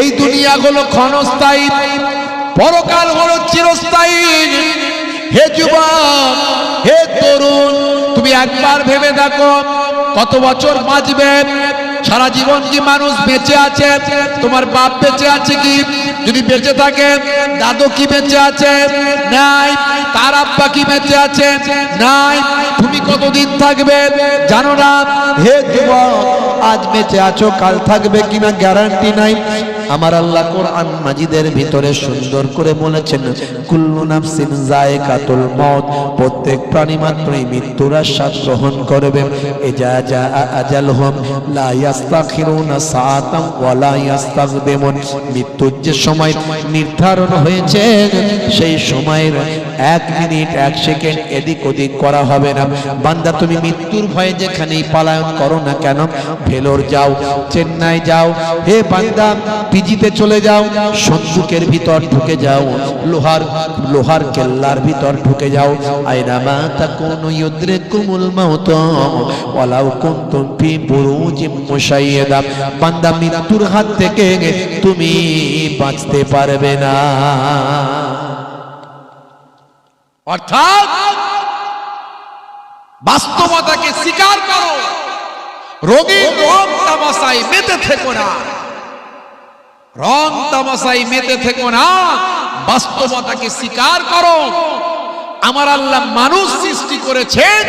এই দুনিয়া হলো ক্ষণস্থায়ী পরকাল হলো চিরস্থায়ী। হে যুবক, হে তরুণ, তুমি একবার ভেবে দেখো, কত বছর বাঁচবে? সারা জীবন কি মানুষ বেঁচে আছে? তোমার বাপ বেঁচে আছে কি? যদি বেঁচে থাকে, দাদু কি বেঁচে আছে? নাই, তার আব্বা কি বেঁচে আছে? নাই, তুমি কতদিন থাকবে? জানো না? হে যুবক, আজ বেঁচে আছো, কাল থাকবে কিনা গ্যারান্টি নাই। আমার আল্লাহ কোরআন মাজিদের ভিতরে সুন্দর করে বলেছেন, কুল্লু নাফসিন জায়কাতুল মউত প্রত্যেক প্রাণী মাত্রই মৃত্যুর আশ্বাস গ্রহণ করবে। যা লা সাআতাম ওয়া লা মৃত্যুর যে সময় নির্ধারণ হয়েছে, সেই সময়ের এক মিনিট, এক সেকেন্ড এদিক ওদিক করা হবে না। বান্দা, তুমি মৃত্যুর ভয়ে যেখানেই পালায়ন করো না কেন, ভেলোর যাও, চেন্নাই যাও। হে বান্দা পিজিতে চলে যাও, সন্দুকের ভিতর ঢুকে যাও, লোহার লোহার কেল্লার ভিতর ঢুকে যাও। আয়না মা তাকুনু ইউদ্রিকুমুল মাউত ওয়ালাউ কুনতুম ফি বুরুজিম মুশাইয়াদা। বান্দা মৃত্যুর হাত থেকে তুমি বাঁচতে পারবে না। অর্থাৎ বাস্তবতাকে স্বীকার করো রোগীর রং তামাশাই মেতে থেকো না। রং তামাশাই মেতে থেকো না, বাস্তবতাকে স্বীকার করো। আমার আল্লাহ মানুষ সৃষ্টি করেছেন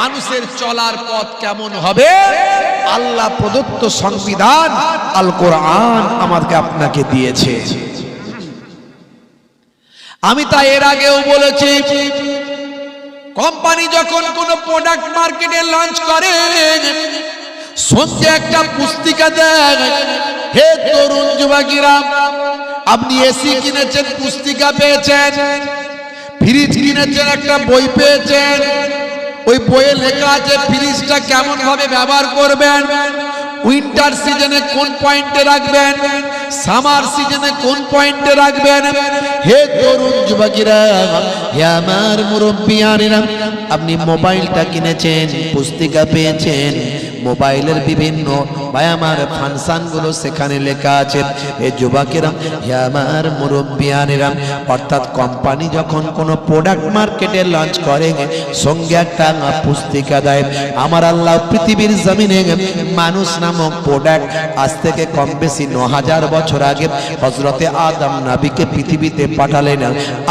মানুষের চলার পথ কেমন হবে? আল্লাহ প্রদত্ত সংবিধান আল কোরআন আমাকে আপনাকে দিয়েছে। আমি তাই এর আগেও বলেছি, কোম্পানি যখন কোন প্রোডাক্ট মার্কেটে লঞ্চ করে, সন্ধ্যে একটা পুস্তিকা দেয় হে তরুণ যুবকেরা, আপনি এসি কিনেছেন, পুস্তিকা পেয়েছেন, ফ্রিজ কিনেছেন, একটা বই পেয়েছেন, ওই বইয়ে লেখা আছে, ফ্রিজটা কেমন ভাবে ব্যবহার করবেন, উইন্টার সিজনে কোন পয়েন্টে রাখবেন সামার সিজনে কোন পয়েন্টে রাখবেন? হে তরুণ যুবকেরা, হে আমার মুরব্বিয়ানেরা, আপনি মোবাইলটা কিনেছেন, পুস্তিকা পেয়েছেন, মোবাইলের বিভিন্ন ভাই আমার ফাংশনগুলো সেখানে লেখা আছে। এ যুবকেরা, হে আমার মুরব্বিয়ানেরা, অর্থাৎ কোম্পানি যখন কোনো প্রোডাক্ট মার্কেটে লঞ্চ করে, সঙ্গে একটা পুস্তিকা দেয়। আমার আল্লাহ পৃথিবীর জমিনে মানুষ নামক প্রোডাক্ট আজ থেকে কম বেশি ন হাজার বছর আগে হজরতে আদম নাবিকে পৃথিবীতে পাঠালেন।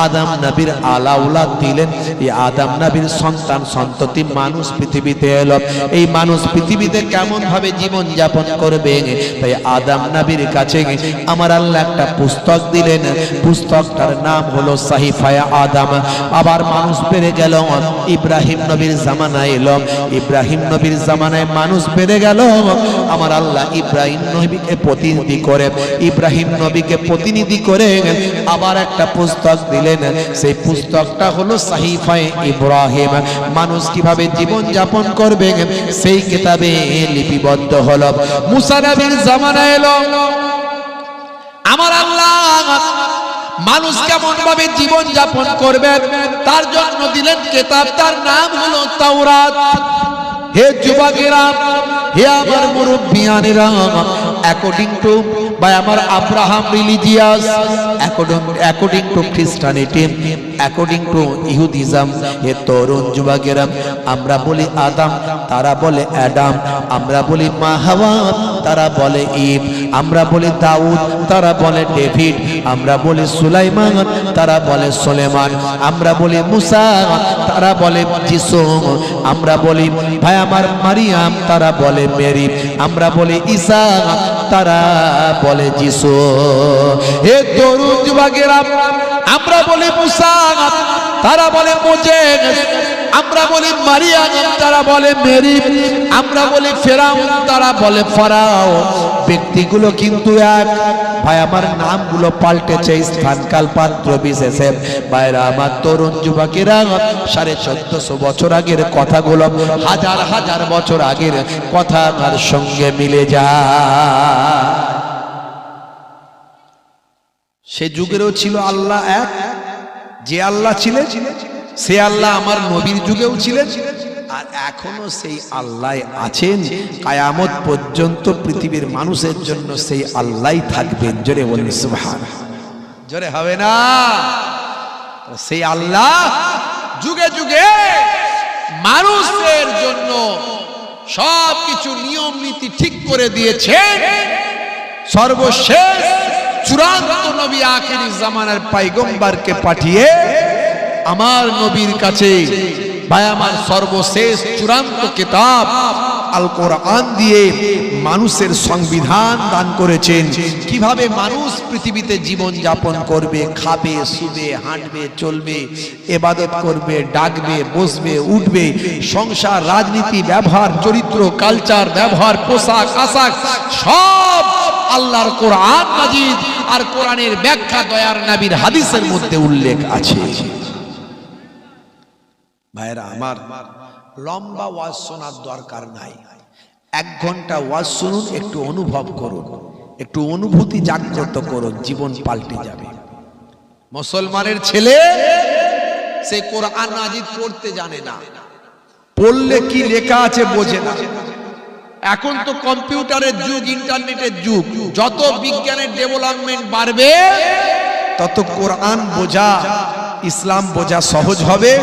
আদম নবীর আলাউলাদ দিলেন। এই আদম নবীর সন্তান, সন্ততি মানুষ পৃথিবীতে এলো। এই মানুষ পৃথিবীতে কেমন ভাবে জীবন যাপন করবে? তাই আদম নবীর কাছে আমার আল্লাহ একটা পুস্তক দিলেন। পুস্তকটার নাম হলো সাহিফায়া আদম। আবার মানুষ বেড়ে গেল। ইব্রাহিম নবীর জামানায় এলো। ইব্রাহিম নবীর জামানায় মানুষ বেড়ে গেল। আমার আল্লাহ ইব্রাহিম নবীকে প্রতিনিধি করে ইব্রাহিম নবীকে প্রতিনিধি করে আবার একটা পুস্তক দিলেন। সেই পুস্তকটা হলো সাহিফায়ে ইব্রাহিম। মানুষ কীভাবে জীবন যাপন করবে? সেই কিতাবে লিপিবদ্ধ হলো। মুসা নবীর জামানা এলো। আমার আল্লাহ, মানুষ কেমন ভাবে জীবন যাপন করবে? তার জন্য দিলেন কেতাব। তার নাম হলো তাওরাত। হে যুবকেরা, হে আমার মুরব্বিয়ানেরা অ্যাকর্ডিং টু বাই আমার Abraham religious according to Christianity according to ইহুদিজম হে তরুণ যুবকেরা, আমরা বলি আদাম, তারা বলে অ্যাডাম, আমরা বলি মা হাওয়া, তারা বলে ইব, আমরা বলি দাউদ, তারা বলে ডেভিড, আমরা বলি সুলাইমান, তারা বলে সুলেমান, আমরা বলি মুসা, তারা বলে যিশু আমরা বলি ভাই আমার মারিয়াম, তারা বলে মেরি, আমরা বলি ঈসা তারা বলে, যিশু, হে তরুণ যুবকেরা আমরা বলি মুসা, তারা বলে মোজে আমরা বলি মারিয়া, তারা বলে মেরি আমরা বলি ফেরাও তারা বলে ফারাও। ব্যক্তিগুলো কিন্তু এক। ভাই, আমার নামগুলো পাল্টেছে স্থানকাল পাত্র বিশেষে ভাইরা, আমার তরুণ যুবকেরা, সাড়ে চোদ্দশো বছর আগের কথাগুলো হাজার হাজার বছর আগের কথা আমার সঙ্গে মিলে যায়। সে যুগেরও ছিল আল্লাহ এক, যে আল্লাহ ছিলেন, সে আল্লাহ আমার নবীর যুগেও ছিলেন। আর এখনও সেই আল্লাহ আছেন। কায়ামত পর্যন্ত পৃথিবীর মানুষের জন্য সেই আল্লাহ থাকবেন। জোরে বলি সুবহান জোরে হবে না। সেই আল্লাহ যুগে যুগে মানুষের জন্য সব কিছু নিয়ম নীতি ঠিক করে দিয়েছেন। সর্বশেষ চূড়ান্ত নবী আখিরি জামানার পাইগম্বারকে পাঠিয়ে আমার নবীর কাছে ভাই, আমার সর্বশেষ চূড়ান্ত কিতাব আল কোরআন দিয়ে মানুষের সংবিধান দান করেছেন। কীভাবে মানুষ পৃথিবীতে জীবন যাপন করবে, খাবে, শুবে, হাঁটবে, চলবে, এবাদত করবে, ডাকবে, বসবে, উঠবে, সংসার, রাজনীতি, ব্যবহার, চরিত্র, কালচার, ব্যবহার, পোশাক, আশাক, সব আল্লাহর কোরআন মাজিদ আর কোরআনের ব্যাখ্যা দয়ার নবীর হাদিসের মধ্যে উল্লেখ আছে। ভাইরা আমার লম্বা ওয়াজ শোনার দরকার নাই। এক ঘণ্টা ওয়াজ শুনুন, একটু অনুভব করুন, একটু অনুভূতি জাগ্রত করুন, জীবন পাল্টে যাবে। মুসলমানের ছেলে, সে কোরআন নাজিদ পড়তে জানে না। পড়লে কি লেখা আছে বোঝে না। এখন তো কম্পিউটারের যুগ, ইন্টারনেটের যুগ। যত বিজ্ঞানের ডেভেলপমেন্ট বাড়বে, তত কোরআন বোঝা, ইসলাম বোঝা সহজ হবে।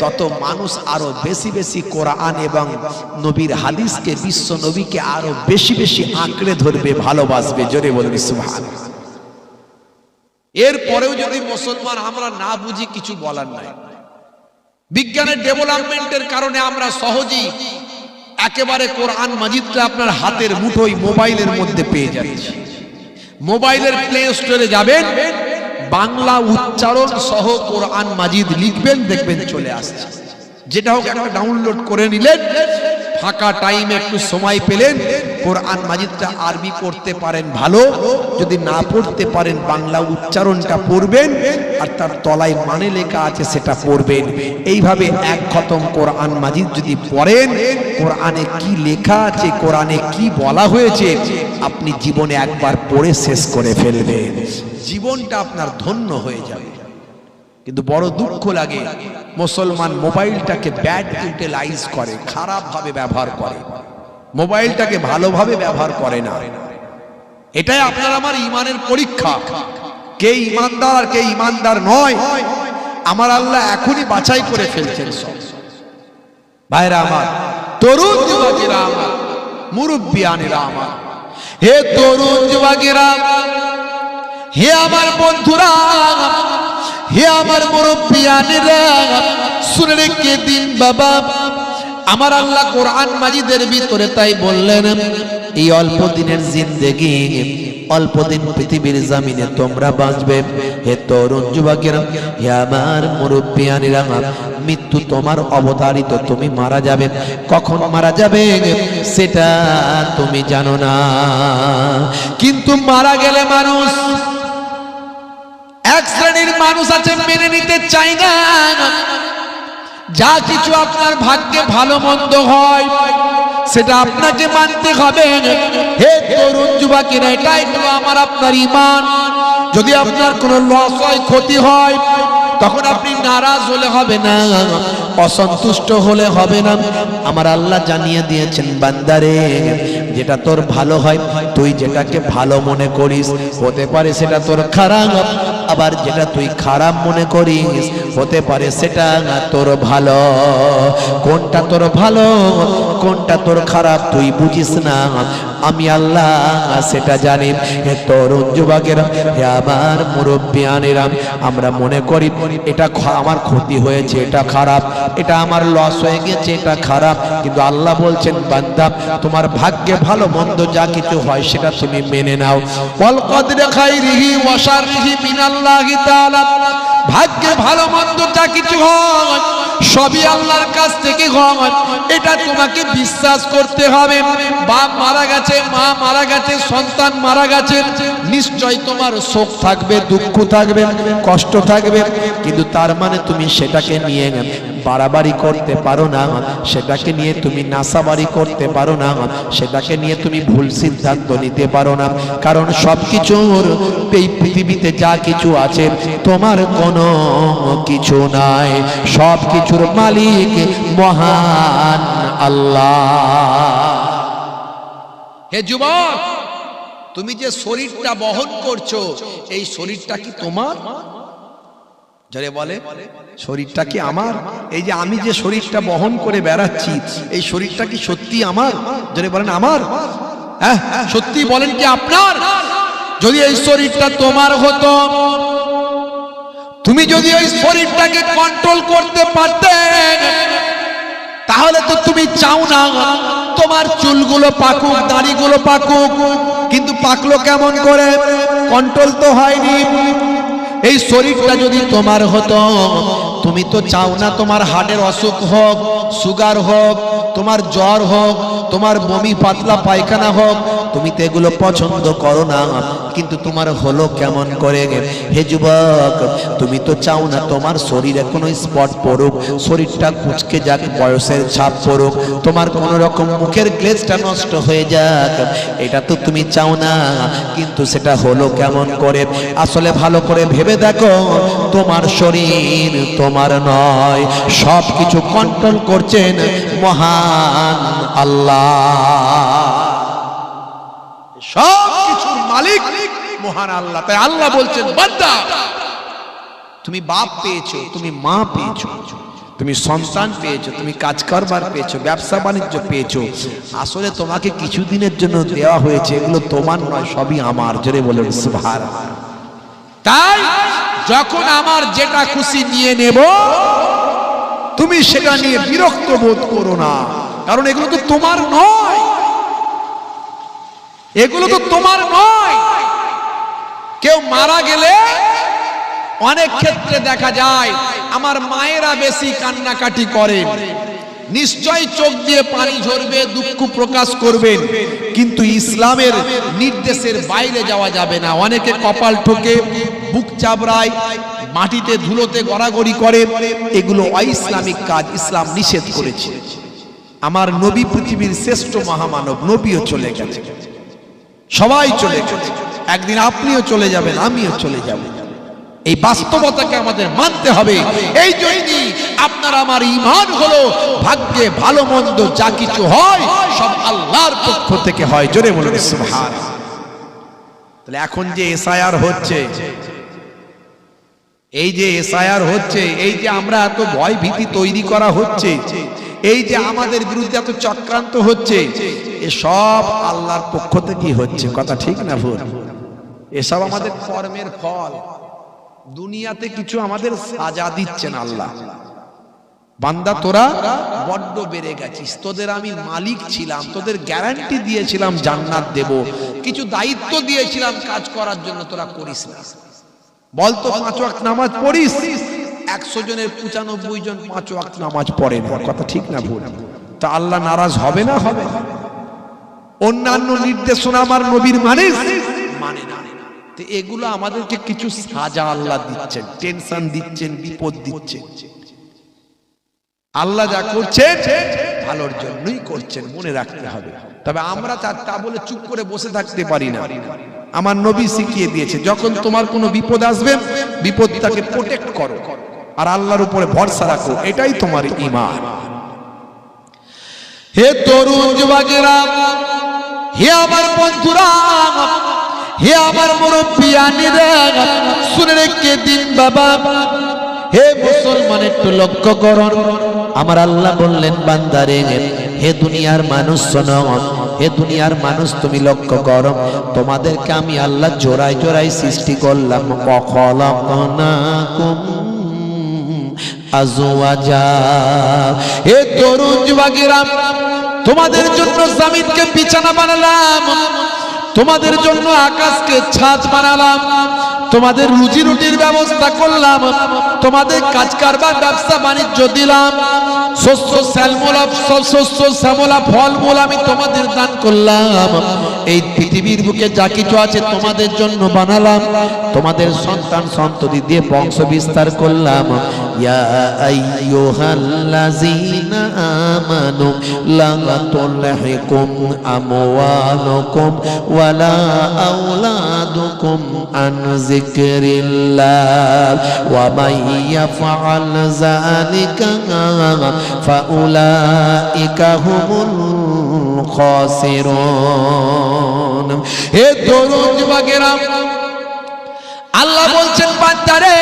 তত মানুষ আরও বেশি বেশি কোরআন এবং নবীর হাদিসকে, বিশ্ব নবীকে আরও বেশি বেশি আঁকড়ে ধরবে, ভালোবাসবে। জোরে বলবি সুবহান এরপরেও যদি মুসলমান আমরা না বুঝি, কিছু বলার নাই। বিজ্ঞানের ডেভেলপমেন্টের কারণে আমরা সহজেই একেবারে কোরআন মাজিদটা আপনার হাতের মুঠোই মোবাইলের মধ্যে পেয়ে যাচ্ছি। মোবাইলের প্লে স্টোরে যাবেন বাংলা উচ্চারণ সহ কোরআন মাজিদ লিখবেন, দেখবেন চলে আসছে। যেটা হোক একটা ডাউনলোড করে নিলেন, ফাঁকা টাইম একটু সময় পেলেন কোরআন মাজিদটা আরবি পড়তে পারেন ভালো, যদি না পড়তে পারেন বাংলা উচ্চারণটা পড়বেন, আর তার তলায় মানে লেখা আছে সেটা পড়বেন। এইভাবে এক খতম কোরআন মাজিদ যদি পড়েন, কোরআনে কি লেখা আছে, কোরআনে কি বলা হয়েছে, আপনি জীবনে একবার পড়ে শেষ করে ফেলবেন। জীবনটা আপনার ধন্য হয়ে যাবে। কিন্তু বড় দুঃখ লাগে, মুসলমান মোবাইলটাকে ব্যাড ইউটিলাইজ করে খারাপ ভাবে ব্যবহার করে। মোবাইলটাকে ভালোভাবে ব্যবহার করে না। এটাই আপনার আমার ইমানের পরীক্ষা। কে ইমানদার আর কে ইমানদার নয়। আমার আল্লাহ এখনই বাছাই করে ফেলছেন সব। ভাইরা আমার, তরুণ যুবকেরা আমার মুরব্বিয়ানেরা আমার। হে তরুণ যুবকেরা হে আমার বন্ধুরা হে আমার মুরব্বিয়ানেরা শুনে রেখে দিন বাবা। আমার আল্লাহ কোরআন মাজিদের ভিতরে তাই বললেন, এই অল্প দিনের জিন্দেগি, অল্প দিন পৃথিবীর জামিনে তোমরা বাঁচবে। হে তরুণ যুবকেরা, হে আমার মুরব্বিয়ানেরা, মৃত্যু তোমার অবতারিত, তুমি মারা যাবে। কখন মারা যাবে? সেটা তুমি জানো না। কিন্তু মারা গেলে মানুষ, এক শ্রেণির মানুষ আছে, মেনে নিতে চাই না। যা কিছু আপনার ভাগ্যে ভালো মন্দ হয়, সেটা আপনাকে মানতে হবে। হে তরুণ যুবকেরা, এটাই হলো আমার আপনার ইমান। যদি আপনার কোনো লস হয়, ক্ষতি হয়, তখন আপনি নারাজ হলে হবে না, অসন্তুষ্ট হলে হবে না। আমার আল্লাহ জানিয়ে দিয়েছেন, বান্দারে, যেটা তোর ভালো হয়, তুই যেটাকে ভালো মনে করিস, হতে পারে সেটা তোর খারাপ। আবার যেটা তুই খারাপ মনে করিস, হতে পারে সেটা না তোর ভালো। কোনটা তোর ভালো, কোনটা তোর খারাপ তুই বুঝিস না। আমি আল্লাহ সেটা জানি। হে তরুণ যুবকেরা, হে আমার মুরব্বিয়ানেরা, আমরা মনে করি এটা আমার ক্ষতি হয়েছে, এটা খারাপ, এটা আমার লস হয়ে গেছে, এটা খারাপ। কিন্তু আল্লাহ বলছেন, বান্দা, তোমার ভাগ্যে ভালো, মন্দ যা কিছু হয়, সেটা তুমি মেনে নাও। ভাগ্যে ভালো, মন্দ যা কিছু হয় সবই আল্লাহর কাছ থেকে হয় এটা তোমাকে বিশ্বাস করতে হবে। বাপ মারা গেছে, মা মারা গেছে, সন্তান মারা গেছে। নিশ্চয় তোমার শোক থাকবে, দুঃখ থাকবে, কষ্ট থাকবে। কিন্তু তার মানে তুমি সেটাকে নিয়ে বাড়াবাড়ি করতে পারো না, সেটাকে নিয়ে তুমি নাসাবাড়ি করতে পারো না, সেটাকে নিয়ে তুমি ভুল সিদ্ধান্ত নিতে পারো না। কারণ সব কিছুর এই পৃথিবীতে যা কিছু আছে, তোমার কোনো কিছু নাই। সব কিছুর মালিক মহান আল্লাহ। হে যুবক, তুমি যে শরীরটা বহন করছ, এই শরীরটা কি তোমার? জরে বলে, শরীরটা কি আমার? এই যে আমি যে শরীরটা বহন করে বেড়াচ্ছি, এই শরীরটা কি সত্যি আমার? যদি বলেন, আমার। হ্যাঁ সত্যি বলেন কি আপনার? যদি এই শরীরটা তোমার হতো, তুমি যদি ওই শরীরটাকে কন্ট্রোল করতে পারতে, তাহলে তো তুমি চাও না, তোমার চুলগুলো পাকুক, দাড়িগুলো পাকুক, কিন্তু পাকলো কেমন করে? কন্ট্রোল তো হয়নি। এই শরীরটা যদি তোমার হতো, তুমি তো চাও না তোমার হার্টের অসুখ হোক, সুগার হোক, তোমার জ্বর হোক, তোমার বমি পাতলা পায়খানা হোক, তুমি তো এগুলো পছন্দ করো না। কিন্তু তোমার হলো কেমন করে? হে যুবক, তুমি তো চাও না তোমার শরীরে কোনো স্পট পড়ুক, শরীরটা কুচকে যাক, বয়সের ছাপ পড়ুক, তোমার কোন রকম মুখের গ্লেজটা নষ্ট হয়ে যাক, এটা তো তুমি চাও না, কিন্তু সেটা হলো কেমন করে? আসলে ভালো করে ভেবে দেখো, তোমার শরীর তোমার নয় সব কিছু কন্ট্রোল করছেন মহান আল্লাহ। সব কিছুর মালিক মহান আল্লাহ। তাই আল্লাহ বলছেন, বান্দা, তুমি বাপ পেয়েছ, তুমি মা পেয়েছ, তুমি সন্তান পেয়েছ, তুমি কাজ করবার পেয়েছ, ব্যবসা বাণিজ্য পেয়েছ। আসলে তোমাকে কিছুদিনের জন্য দেওয়া হয়েছে, এগুলো তোমার নয়, সবই আমার। জোরে বলে সুভার তাই যখন আমার যেটা খুশি নিয়ে নেব, তুমি সেটা নিয়ে বিরক্ত বোধ করো না, কারণ এগুলো তো তোমার নয়। এগুলো তো তোমার নয়। কেউ মারা গেলে অনেক ক্ষেত্রে দেখা যায় আমার মায়েরা বেশি কান্নাকাটি করে। নিশ্চয় চোখ দিয়ে পানি ঝরবে, দুঃখ প্রকাশ করবেন কিন্তু ইসলামের নির্দেশের বাইরে যাওয়া যাবে না। অনেকে কপাল ঠোকে, বুক চাবড়ায়, মাটিতে ধুলোতে গড়াগড়ি করে। এগুলো অইসলামিক কাজ, ইসলাম নিষেধ করেছে। আমার নবী পৃথিবীর শ্রেষ্ঠ মহামানব, নবীও চলে গেছে। সবাই চলে গেছে। একদিন আপনিও চলে যাবেন, আমিও চলে যাব। এই বাস্তবতাকে আমাদের মানতে হবে। এই জন্যই আপনার আমার ইমান হলো, ভাগ্যে ভালো মন্দ যা কিছু হয়, সব আল্লাহর পক্ষ থেকে হয়। জোরে বলুন তাহলে এখন যে এসআইআর হচ্ছে, এই যে এসআইআর হচ্ছে, এই যে আমরা এত ভয় ভীতি তৈরি করা হচ্ছে, এই যে আমাদের বিরুদ্ধে এত চক্রান্ত হচ্ছে, এ সব আল্লাহর পক্ষ থেকেই হচ্ছে। কথা ঠিক না ভুল? এসব আমাদের কর্মের ফল। দুনিয়াতে কিছু আমাদের সাজা দিচ্ছেন আল্লাহ। বান্দা, তোরা বড্ড বেড়ে গেছিস। তোদের আমি মালিক ছিলাম, তোদের গ্যারান্টি দিয়েছিলাম জান্নাত দেব। কিছু দায়িত্ব দিয়েছিলাম কাজ করার জন্য তোরা করিস না। বলতো পাঁচ ওয়াক্ত নামাজ পড়িস। একশো জনের পঁচানব্বই জন পাঁচ ওয়াক্ত নামাজ পড়ে না। কথা ঠিক না ভুল? তা আল্লাহ নারাজ হবে না হবে? অন্যান্য নির্দেশনা আমার নবীর মানে মানে না। তো এগুলো আমাদেরকে কিছু সাজা আল্লাহ দিচ্ছেন, টেনশন দিচ্ছেন, বিপদ দিচ্ছেন। আল্লাহ যা করছেন, ভালোর জন্যই করছেন, মনে রাখতে হবে। তবে আমরা তা তা বলে চুপ করে বসে থাকতে পারি না। আমার নবী শিখিয়ে দিয়েছে, যখন তোমার কোনো বিপদ আসবে, বিপদটাকে প্রোটেক্ট করো। আর আল্লাহর উপরে ভরসা রাখো, এটাই তোমার ইমান হে তরুণ যুবকেরা, হে আমার বন্ধুরা হে আমার মুরব্বিয়ানিরা শুনে রেখে দিন বাবা। হে মুসলমান, একটু লক্ষ্য করুন। আমার আল্লাহ বললেন বান্দারে হে দুনিয়ার মানুষ, শোনো। হে দুনিয়ার মানুষ, তুমি লক্ষ্য করো। তোমাদেরকে আমি আল্লাহ জোড়ায় জোড়ায় সৃষ্টি করলাম। হে তরুণ যুবকেরা, তোমাদের জন্য জমিনকে বিছানা বানালাম। তোমাদের জন্য আকাশকে ছাদ বানালাম, তোমাদের রুজি রুটির ব্যবস্থা করলাম, তোমাদের কাজ কারবার ব্যবসা বাণিজ্য দিলাম, শস্য শ্যামলা শস্য শ্যামলা ফলমূল আমি তোমাদের দান করলাম। এই পৃথিবীর বুকে যা কিছু আছে তোমাদের জন্য বানালাম, তোমাদের সন্তান সন্ততি দিয়ে বংশ বিস্তার করলাম। ইয়া আইয়ুহাল্লাযীনা আমানু লা তুলহিকুম আমওয়ালুকুম ওয়ালা আওলাদুকুম আন যিকরিল্লাহ ওয়া মান ইয়াফআল যালিকা ফাউলাইকা হুমুল খাসিরুন হে তরুণ যুবকেরা, আল্লাহ বলছেন বাচ্চারে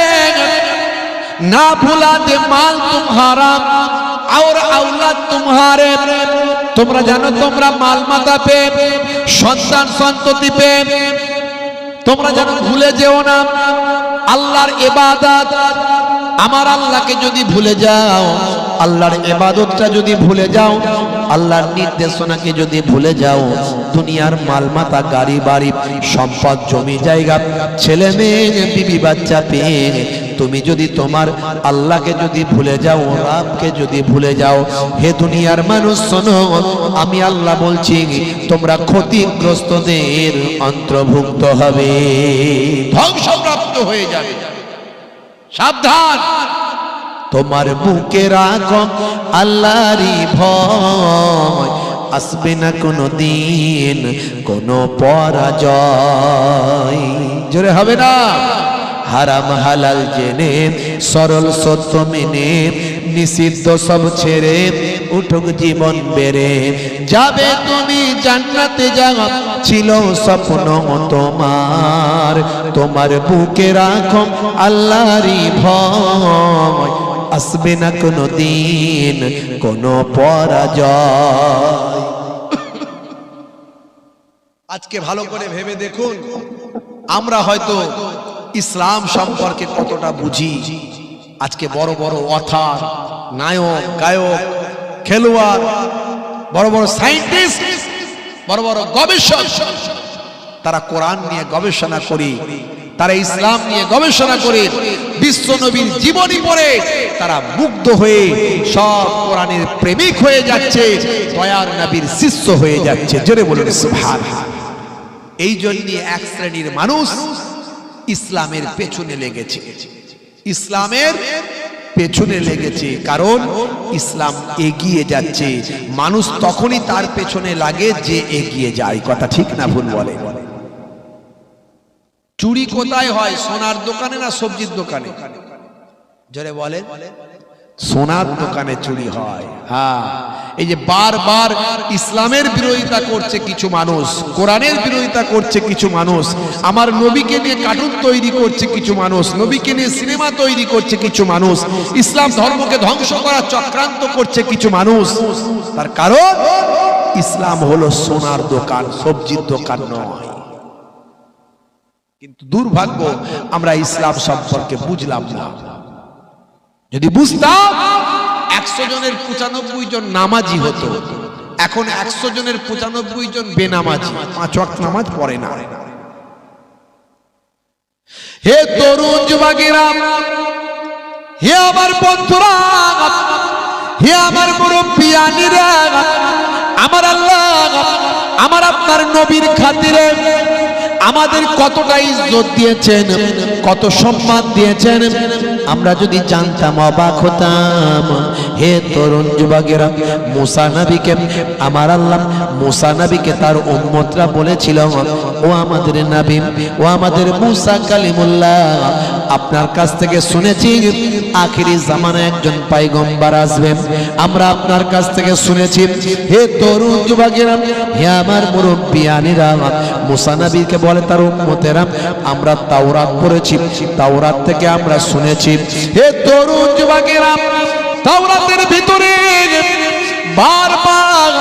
না ভুলা দে মাল তোমারা और औलाद तुम्हारे তোমরা জানো তোমরা মাল মাতা পে সন্তান সন্ততি পে তোমরা যেন ভুলে যেও না আল্লাহর ইবাদত আমার আল্লাহকে যদি ভুলে যাও আল্লাহর এবাদতটা যদি ভুলে যাও আল্লাহর নির্দেশনাকে যদি ভুলে যাও দুনিয়ার মালমাতা গাড়ি বাড়ি সম্পদ জমি জায়গা ছেলে মেয়ে বিবি বাচ্চা পেয়ে তুমি যদি তোমার আল্লাহকে যদি ভুলে যাও রাবকে যদি ভুলে যাও হে দুনিয়ার মানুষ শোনো আমি আল্লাহ বলছি তোমরা ক্ষতিগ্রস্তদের অন্তর্ভুক্ত হবে। ধ্বংসপ্রাপ্ত হয়ে যাবে। সাবধান। তোমার বুকে রাখো আল্লাহরই ভয়। আসবে না কোনো দিন কোনো পরাজয়। জোরে হবে না। হারাম হালাল জেনে, সরল সত্য মেনে, নিষিদ্ধ সব ছেড়ে উঠুক জীবন বেড়ে। যাবে তুমি জান্নাতে যাওয়া, ছিল স্বপ্ন তোমার তোমার বুকে রাখো আল্লাহরই ভয়। আসবে না কোনো দিন কোনো পরাজয়। আজকে ভালো করে ভেবে দেখুন, আমরা হয়তো ইসলাম সম্পর্কে কতটা বুঝি? আজকে বড় বড় অথার, নায়ক, গায়ক, খেলোয়াড়, বড় বড় সাইন্টিস্ট বড় বড় গবেষক, তারা কোরআন নিয়ে গবেষণা করি, তারা ইসলাম নিয়ে গবেষণা করে, বিশ্ব নবীর জীবনী পড়ে, তারা মুগ্ধ হয়ে সব কোরআনের প্রেমিক হয়ে যাচ্ছে, দয়ার নবীর শিষ্য হয়ে যাচ্ছে। জোরে বলুন, সুবহানাল্লাহ। এই জন্য এক শ্রেণির মানুষ ইসলামের পেছনে লেগেছে। ইসলামের পেছনে লেগেছে, কারণ ইসলাম এগিয়ে যাচ্ছে। মানুষ তখনই তার পেছনে লাগে যে এগিয়ে যায়। কথা ঠিক না ভুল বলে? চুরি কোথায় হয়? সোনার দোকানে না সবজির দোকানে? জোরে বলে সোনার দোকানে চুরি হয়। হ্যাঁ এই যে বারবার ইসলামের বিরোধিতা করছে কিছু মানুষ, কোরআনের বিরোধিতা করছে কিছু মানুষ, আমার নবীকে নিয়ে কার্টুন তৈরি করছে কিছু মানুষ, নবীকে নিয়ে সিনেমা তৈরি করছে কিছু মানুষ, ইসলাম ধর্মকে ধ্বংস করার চক্রান্ত করছে কিছু মানুষ। তার কারণ, ইসলাম হলো সোনার দোকান, সবজির দোকান নয়। কিন্তু দুর্ভাগ্য, আমরা ইসলাম সম্পর্কে বুঝলাম না। যদি বুঝতাম, একশো জনের পঁচানব্বই জন নামাজি হতো। এখন একশো জনের পঁচানব্বই জন বেনামাজি। পাঁচ ওয়াক্ত নামাজ পড়ে না। হে তরুণ যুবকেরা, হে আমার বন্ধুরা, হে আমার মুরব্বিয়ানিরা আমার আল্লাহ, আমার আপনার নবীর খাতিরে আমাদের কতটা ইজ্জত দিয়েছেন, কত সম্মান দিয়েছেন আমরা যদি জানতাম, অবাক হতাম। হে তরুণ যুবকেরা, মুসা নাবিকে, আমার আল্লাহ মুসা নাবিকে তার উম্মতরা বলেছিল, ও আমাদের নাবিম ও আমাদের মুসা কালিমুল্লাহ আপনার কাছ থেকে শুনেছি, আখিরি জামানে একজন পাইগম্বার আসবেন আমরা আপনার কাছ থেকে শুনেছি, হে তরুণ যুবকেরা, হে আমার মুরব্বিয়ানিরা মুসা নবীকে বলে তার উম্মতেরা, আমরা তাওরাত পড়েছি, তাওরাত থেকে আমরা শুনেছি, হে তরুণ যুবকেরা, তাওরাতের ভিতরে বারবার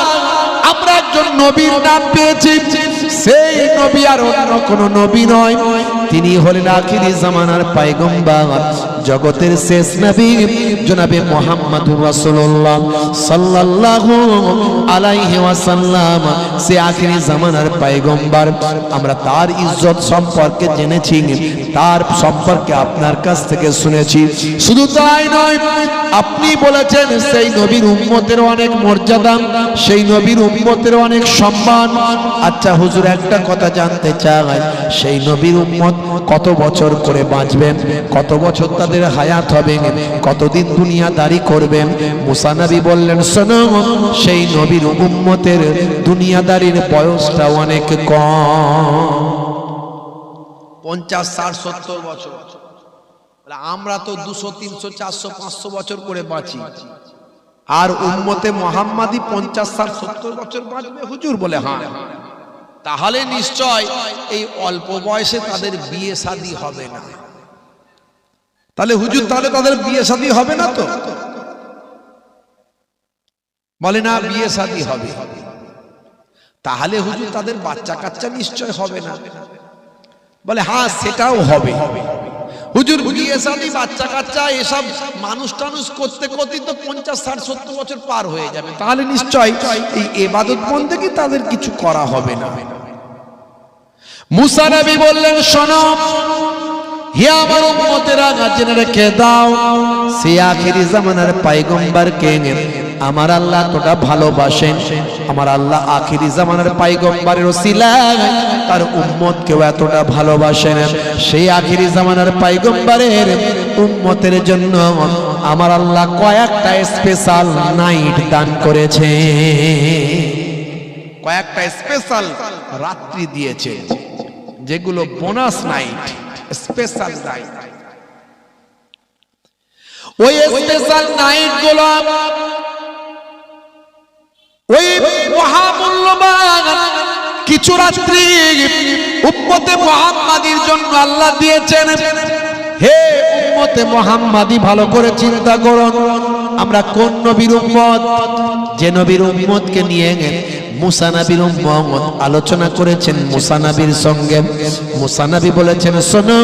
আমরা একজন নবীর নাম পেয়েছি সেই নবী আর অন্য কোন নবী নয়। তিনি হলেন আখিরি জামানার পায়গম্বার, জগতের শেষ নবী, জনাবে মোহাম্মদুর রাসূলুল্লাহ সাল্লাল্লাহু আলাইহি ওয়াসাল্লাম। সে আখিরি জামানার পায়গম্বার। আমরা তার ইজ্জত সম্পর্কে জেনেছি, তার সম্পর্কে আপনার কাছ থেকে শুনেছি। শুধু তাই নয় আপনি বলেছেন, সেই নবীর উম্মতের অনেক মর্যাদা, সেই নবীর উম্মতের অনেক সম্মান। আচ্ছা হুজুর, একটা কথা জানতে চাই, সেই নবীর উম্মত কত বছর করে বাঁচবেন? কত বছর তাদের হায়াত হবে? কতদিন দুনিয়াদারি করবেন? মুসা নবী বললেন, শোনো, সেই নবীর উম্মতের দুনিয়াদারির বয়সটা অনেক কম। পঞ্চাশ, ষাট, সত্তর বছর। আমরা তো দুশো তিনশো চারশো পাঁচশো বছর করে বাঁচি। আর উম্মতে মোহাম্মাদি পঞ্চাশ ষাট সত্তর বছর বাঁচবে হুজুর বলে হ্যাঁ তাহলে নিশ্চয় এই অল্প বয়সে তাদের বিয়ে শাদী হবে না। তাহলে হুজুর তাহলে তাদের বিয়ে শাদী হবে না তো? বলে না বিয়ে শাদী হবে। তাহলে হুজুর তাদের বাচ্চা কাচ্চা নিশ্চয় হবে না। বলে হ্যাঁ সেটাও হবে। হুজুর বিয়ে শাদী, বাচ্চা কাচ্চা, এসব মানুষ টানুষ করতে করতে তো পঞ্চাশ, ষাট, সত্তর বছর পার হয়ে যাবে। তাহলে নিশ্চয় এই এবাদত বন্ধে কি তাদের কিছু করা হবে না? মুসা নবী বললেন, শোনো, হে আমার জেনে রেখে দাও সে আখিরি জামানার পাইগম্বার কে আমার আল্লাহ তোটা ভালোবাসেন। আমার আল্লাহ আখিরি জামানার পাইগম্বারের ওসিলায় তার উম্মত কেউ এতটা ভালোবাসেন। সেই আখিরি জামানার পাইগম্বারের উম্মতের জন্য আমার আল্লাহ কয়েকটা স্পেশাল নাইট দান করেছে। কয়েকটা স্পেশাল রাত্রি দিয়েছে। যেগুলো বোনাস নাইট স্পেশাল নাইট ওই স্পেশাল নাইটগুলো ওই মহামূল্যবান কিছু রাত্রি উম্মতে মোহাম্মাদির জন্য আল্লাহ দিয়েছেন। হে উম্মতে মোহাম্মাদি, ভালো করে চিন্তা করুন আমরা কোন নবীর উম্মত? যে নবীর উম্মতকে নিয়ে মুসা নবীর আলোচনা করেছেন মুসা নবীর সঙ্গে। মুসা নবী বলেছেন, শোনো,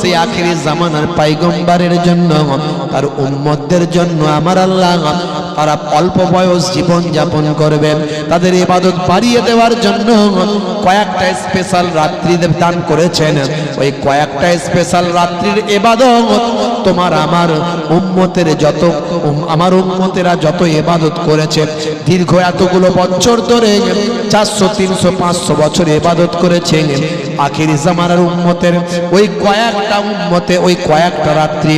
সেই আখিরি জামানার পাইগম্বারের জন্য, তার উম্মতদের জন্য আমার আল্লাহ তারা অল্প বয়স জীবন যাপন করবেন তাদের ইবাদত বাড়িয়ে দেওয়ার জন্য কয়েকটা স্পেশাল রাত্রি দান করেছেন। ওই কয়েকটা স্পেশাল রাত্রির ইবাদত তোমার আমার উম্মতের যত আমার উম্মতেরা যত ইবাদত করেছে, দীর্ঘ এতগুলো বছর ধরে চারশো, তিনশো, পাঁচশো বছর ইবাদত করেছে। আখিরি জামানার উম্মতের ওই কয়েকটা উম্মতে ওই কয়েকটা রাত্রি,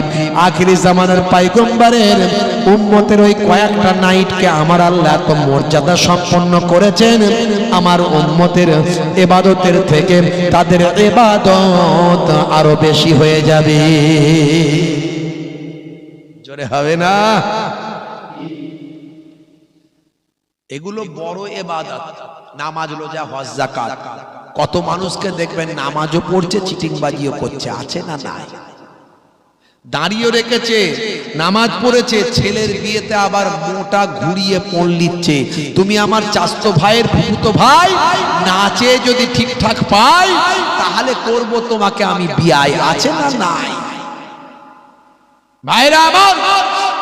আখিরি জামানার পাইগম্বারের উম্মতের ওই কয়েকটা নাইটকে আমার আল্লাহ এত মর্যাদা সম্পন্ন করেছেন। আমার উম্মতের এবাদতের থেকে তাদের এবাদত আরও বেশি হয়ে যাবে। জোরে হবে না। এগুলো বড় এবাদত, নামাজ, রোজা, হজ জাকাত কত মানুষকে দেখবেন নামাজও পড়ছে, চিটিংবাজিও করছে, আছে না নাই? দাঁড়িয়ে রেখেছে, নামাজ পড়েছে, ছেলের বিয়েতে আবার মোটা ঘুরিয়ে পড় লিচ্ছে তুমি আমার চাস্তো ভাইয়ের ফুতো ভাই নাচে যদি ঠিকঠাক পাই, তাহলে করব তোমাকে আমি বিয়ায় আছে না নাই? ভাইরা আমার,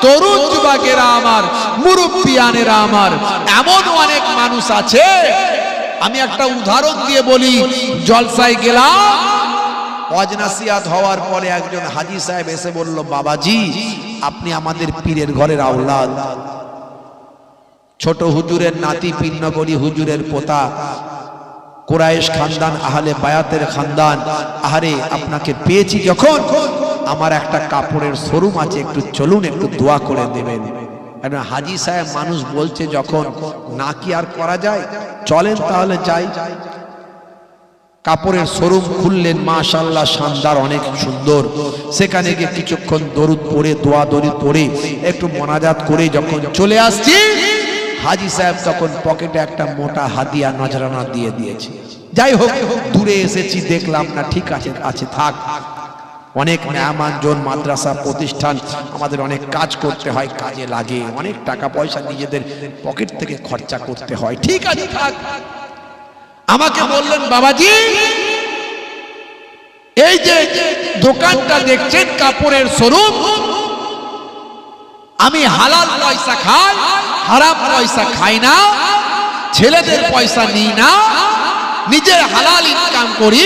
তরুণ যুবকেরা আমার, মুরব্বিয়ানেরা আমার, এমন অনেক মানুষ আছে। আমি একটা উদাহরণ দিয়ে বলি, জলসায় গেলাম অজনাসিয়াত হওয়ার পরে একজন হাজি সাহেব এসে বলল, বাবাজি, আপনি আমাদের পীরের ঘরের আওলাদ। ছোট হুজুরের নাতি পীরনগরী হুজুরের পোতা, কোরাইশ খানদান, আহলে বায়াতের খানদান, আহারে, আপনাকে পেয়েছি যখন আমার একটা কাপড়ের শোরুম আছে, একটু চলুন, একটু দোয়া করে দেবেন হাজি সাহেব মানুষ বলছে যখন না কি আর করা যায়, চলেন তাহলে যাই। কাপড়ের শোরুম খুললেন মাশাল্লাহ শানদার, অনেক সুন্দর। সেখানে গিয়ে কিছুক্ষণ দরুদ পড়ে, দোয়া দরুদ পড়ে, একটু মোনাজাত করে যখন চলে আসছি, হাজি সাহেব তখন পকেটে একটা মোটা হাদিয়া নজরানা দিয়ে দিয়েছে। যাই হোক, দূরে এসেছি, দেখলাম না, ঠিক আছে আছে, থাক। অনেক মেহমানজন মাদ্রাসা প্রতিষ্ঠান আমাদের অনেক কাজ করতে হয়, কাজে লাগে। অনেক টাকা পয়সা নিজেদের পকেট থেকে খরচা করতে হয়। ঠিক আছে আমাকে বললেন, বাবাজি, এই যে দোকানটা দেখছেন, কাপড়ের শোরুম, আমি হালাল পয়সা খাই, হারাম পয়সা খাই না, ছেলেদের পয়সা নিই না, নিজের হালাল ইনকাম করি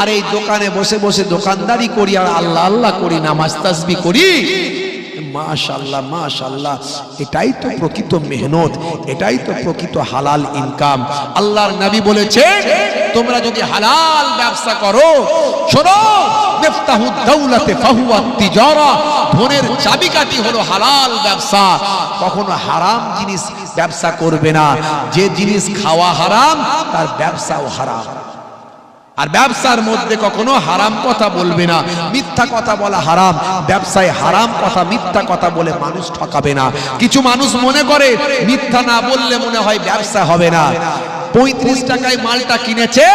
আর এই দোকানে বসে বসে দোকানদারি করি আর আল্লাহ আল্লাহ করি, নামাজ তাসবি করি। মাশাল্লাহ মাশাল্লাহ এটাই তো প্রকৃত মেহনত, এটাই তো প্রকৃত হালাল ইনকাম। আল্লাহর নবী বলেছে, তোমরা যদি হালাল ব্যবসা করো, শোনো মিফতাহু দাওলাতে ফাহুয়া তিজারা, ধনের চাবিকাঠি হলো হালাল ব্যবসা। কখনো হারাম জিনিস ব্যবসা করবে না, যে জিনিস খাওয়া হারাম, তার ব্যবসাও হারাম। আর ব্যবসার মধ্যে কখনো হারাম কথা বলবে না। মিথ্যা কথা বলা হারাম। ব্যবসায় হারাম কথা, মিথ্যা কথা বলে মানুষ ঠকাবে না। কিছু মানুষ মনে করে, মিথ্যা না বললে মনে হয় ব্যবসা হবে না। পঁয়ত্রিশ টাকায় মালটা কিনেছে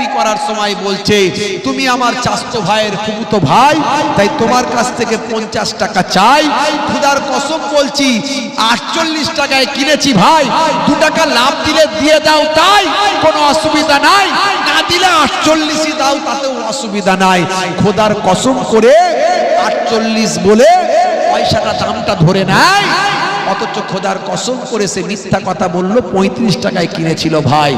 বিক্রি করার সময় বলছে, তুমি আমার চাস্তো ভাইয়ের ফুপুতো ভাই, তাই তোমার কাছ থেকে পঞ্চাশ টাকা চাই। খুদার কসম বলছি, আটচল্লিশ টাকায় কিনেছি ভাই, দু টাকা লাভ দিলে দিয়ে দাও তাই, কোনো অসুবিধা নাই। না দিলে আটচল্লিশই দাও, তাতেও অসুবিধা নাই। খোদার কসম করে আটচল্লিশ বলে পয়সাটা দামটা ধরে নাই অথচ খোদার কসম করে সে মিথ্যা কথা বলল, পঁয়ত্রিশ টাকায় কিনেছিল ভাই।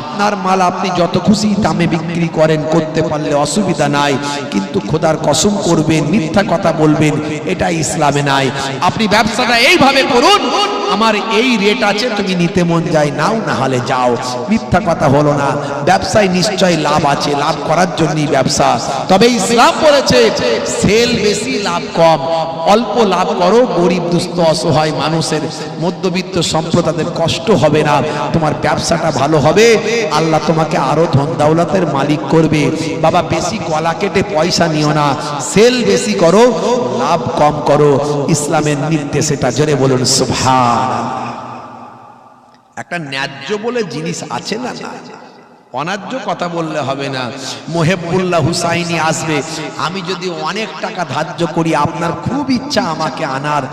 আপনার মাল আপনি যত খুশি দামে বিক্রি করেন, করতে পারলে অসুবিধা নাই। কিন্তু খোদার কসম করবেন, মিথ্যা কথা বলবেন, এটা ইসলামে নাই। আপনি ব্যবসাটা এইভাবে করুন, আমার এই রেট আছে, তুমি নিতে মন যায়, নাও না হলে যাও। মিথ্যা কথা হলো না, ব্যবসায় নিশ্চয় লাভ আছে, লাভ করার জন্যই ব্যবসা। তবে ইসলাম বলেছে সেল বেশি, লাভ কম। অল্প লাভ করো, গরিব, দুস্থ, অসহায় মানুষের মধ্যবিত্ত সম্প্রদায়ের কষ্ট হবে না, তোমার ব্যবসাটা ভালো হবে, আল্লাহ তোমাকে আরও ধন দাওলাতের মালিক করবে। বাবা, বেশি কলা কেটে পয়সা নিও না, সেল বেশি করো, লাভ কম করো। ইসলামের নির্দেশ এটা, জোরে বলুন সুভান একটা ন্যায্য বলে জিনিস আছে না? না অন্যায্য কথা বললে হবে না। মোহেবুল্লাহ হুসাইনি আসবে, আমি যদি অনেক টাকা ধার্য করি, আপনার খুব ইচ্ছা আমাকে আনার।